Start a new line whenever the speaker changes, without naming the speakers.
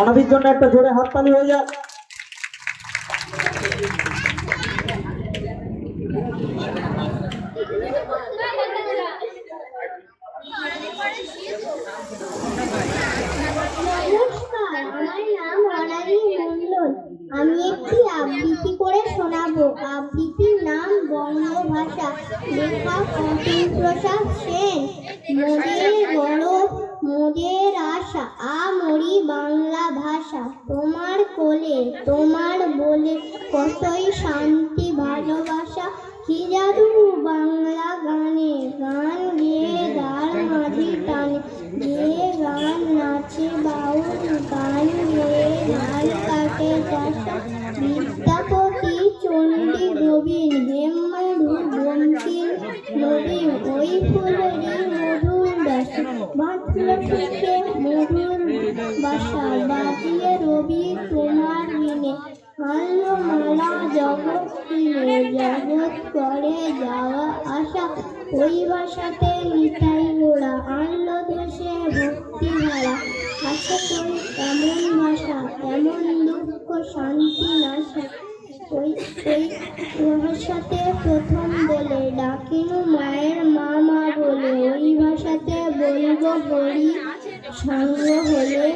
অনাবির জন্য একটা জোরে হয়ে
আমি একটি আবৃত্তি করে শোনাবো। আবৃত্তির নাম বঙ্গভাষা লেখা অতুল প্রসাদ সেন। মোদের গৌরব মোদের ভাষা, তোমার কোলে, তোমার বলে কতই শান্তি, ভালোবাসা। কি জাদু বাংলা গানে, গান গেয়ে গার মাঝি টানে। গেয়ে গান নাচে, বাউল গান গেয়ে ধান কাটে চাষা। বিদ্যাপতি চণ্ডী গোবিন হেমরু বঙ্কিম নবীন ওই ফুলেরই মধুর বাসা। বাঁধল সুখে মধুর বাসা। রবি তোমার আনলো মালা জগৎ জগৎ করে যাওয়া আসা ওই ভাষাতে নিতাই গোড়া আনলো দেশে ভক্তি ধারা আশা করি এমন ভাষা, এমন দুঃখ, শান্তি, নাশা। ওই ওই ভাষাতে প্রথম বলে, ডাকিনু মায়ের মা মা বলে। ওই ভাষাতে বলব হরি, সঙ্গ হলে